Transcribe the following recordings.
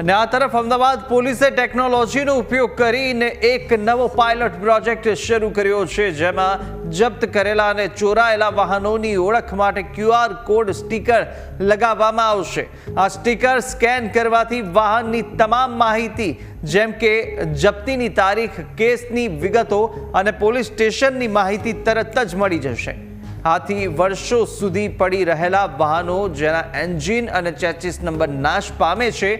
અને આ તરફ અમદાવાદ પોલીસે ટેકનોલોજીનો ઉપયોગ કરીને એક નવો પાયલોટ પ્રોજેક્ટ શરૂ કર્યો છે, જેમાં જપ્ત કરેલા અને ચોરાયેલા વાહનોની ઓળખ માટે ક્યુઆર કોડ સ્ટીકર લગાવવામાં આવશે. આ સ્ટીકર સ્કેન કરવાથી વાહનની તમામ માહિતી, જેમ કે જપ્તીની તારીખ, કેસની વિગતો અને પોલીસ સ્ટેશનની માહિતી તરત જ મળી જશે. આથી વર્ષો સુધી પડી રહેલા વાહનો, જેના એન્જિન અને ચેચિસ નંબર નાશ પામે છે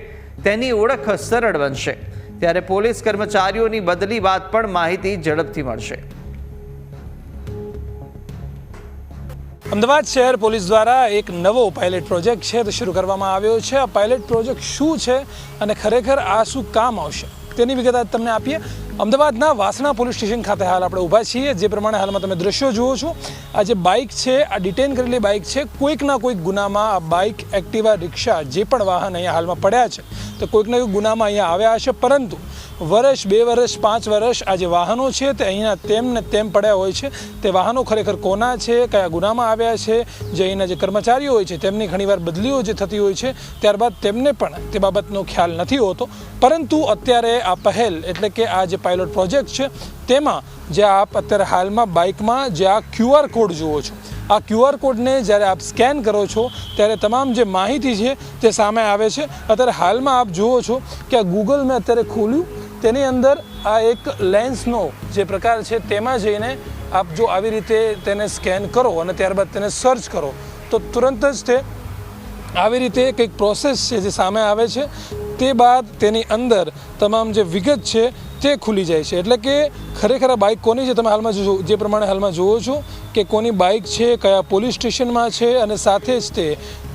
તેની ઓળખ સરળ બનશે. ત્યારે પોલીસ કર્મચારીઓની બદલી બાદ પણ માહિતી ઝડપથી મળશે. અમદાવાદ શહેર પોલીસ દ્વારા એક નવો પાયલટ પ્રોજેક્ટ છે તે શરૂ કરવામાં આવ્યો છે. આ પાયલટ પ્રોજેક્ટ શું છે અને ખરેખર આ શું કામ આવશે? તેની વિગત તમને આપીએ. અમદાવાદના વાસણા પોલીસ સ્ટેશન ખાતે હાલ આપણે ઊભા છીએ. જે પ્રમાણે હાલમાં તમે દ્રશ્યો જુઓ છો, આ જે બાઇક છે, આ ડિટેન કરેલી બાઇક છે, કોઈકના કોઈક ગુનામાં આ બાઇક એક્ટિવા રિક્ષા જે પણ વાહન અહીંયા હાલમાં પડ્યા છે તો કોઈક ના કોઈક ગુનામાં અહીંયા આવ્યા હશે પરંતુ વર્ષ, બે વર્ષ, પાંચ વર્ષ આ જે વાહનો છે તે અહીંયા તેમ ને તેમ પડ્યા હોય છે. તે વાહનો ખરેખર કોના છે, કયા ગુનામાં આવ્યા છે, જે અહીંના જે કર્મચારીઓ હોય છે, તેમની ઘણીવાર બદલીઓ જે થતી હોય છે, ત્યારબાદ તેમને પણ તે બાબતનો ખ્યાલ નથી હોતો. પરંતુ અત્યારે આ પહેલ એટલે કે આ જે પાયલોટ પ્રોજેક્ટ છે, તેમાં જે આપ અત્યારે હાલમાં બાઇકમાં જે આ ક્યુઆર કોડ જુઓ છો. આ ક્યુઆર કોડને જ્યારે આપ સ્કેન કરો છો, ત્યારે તમામ જે માહિતી છે તે સામે આવે છે. અત્યારે હાલમાં આપ જુઓ છો કે આ ગૂગલ મેં અત્યારે ખોલ્યું. તેની અંદર આ એક લેન્સનો જે પ્રકાર છે તેમાં જઈને આપ જો આવી રીતે તેને સ્કેન કરો અને ત્યારબાદ તેને સર્ચ કરો, તો તુરંત જ તે આવી રીતે કંઈક પ્રોસેસ છે જે સામે આવે છે, તે બાદ તેની અંદર તમામ જે વિગત છે તે ખુલી જાય છે. એટલે કે ખરેખર આ બાઇક કોની છે તમે હાલમાં જો જે પ્રમાણે હાલમાં જુઓ છો કે કોની બાઇક છે, કયા પોલીસ સ્ટેશનમાં છે અને સાથે જ તે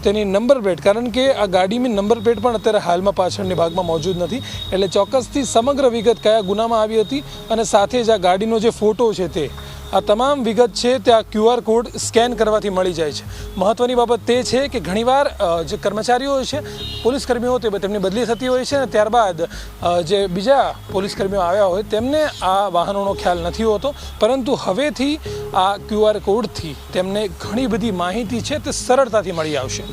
તેની નંબર પ્લેટ. કારણ કે આ ગાડીની નંબર પ્લેટ પણ અત્યારે હાલમાં પાછળની ભાગમાં મોજૂદ નથી. એટલે ચોક્કસથી સમગ્ર વિગત કયા ગુનામાં આવી હતી અને સાથે જ આ ગાડીનો જે ફોટો છે તે આ તમામ વિગત છે તે આ ક્યુઆર કોડ સ્કેન કરવાથી મળી જાય છે. મહત્ત્વની બાબત તે છે કે ઘણીવાર જે કર્મચારીઓ છે પોલીસ કર્મીઓ તે તેમની બદલી થતી હોય છે અને ત્યારબાદ જે બીજા પોલીસ કર્મીઓ આવ્યા હોય તેમને આ વાહનોનો ખ્યાલ નથી હોતો. પરંતુ હવેથી આ ક્યુઆર કોડથી તેમને ઘણી બધી માહિતી છે તે સરળતાથી મળી આવશે.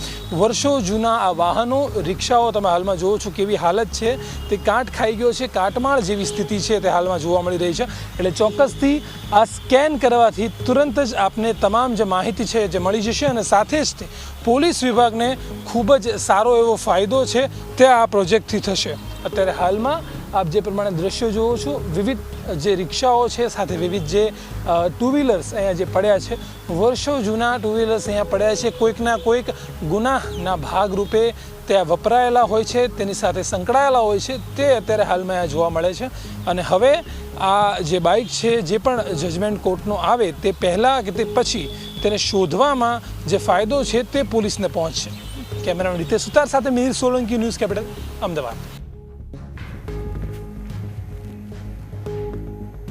વર્ષો જૂના આ વાહનો, રિક્ષાઓ તમે હાલમાં જુઓ છો કેવી હાલત છે. તે કાટ ખાઈ ગયો છે. કાટમાળ જેવી સ્થિતિ છે તે હાલમાં જોવા મળી રહી છે. એટલે ચોક્કસથી આ સ્કેન કરવાથી તુરંત જ આપને તમામ જે માહિતી છે જે મળી જશે અને સાથે જ પોલીસ વિભાગને ખૂબ જ સારો એવો ફાયદો છે તે આ પ્રોજેક્ટથી થશે. અત્યારે હાલમાં આપ જે પ્રમાણે દ્રશ્યો જુઓ છો, વિવિધ જે રિક્ષાઓ છે, સાથે વિવિધ જે ટુ વ્હીલર્સ અહીંયા જે પડ્યા છે, વર્ષો જૂના ટુ વ્હીલર્સ અહીંયા પડ્યા છે. કોઈકના કોઈક ગુનાના ભાગરૂપે ત્યાં વપરાયેલા હોય છે, તેની સાથે સંકળાયેલા હોય છે, તે અત્યારે હાલમાં અહીંયા જોવા મળે છે. અને હવે આ જે બાઇક છે, જે પણ જજમેન્ટ કોર્ટનો આવે, તે પહેલાં કે તે પછી તેને શોધવામાં જે ફાયદો છે, તે પોલીસને પહોંચશે. કેમેરામેન રીતેશ સુતાર સાથે મિહિર સોલંકી, ન્યૂઝ કેપિટલ, અમદાવાદ.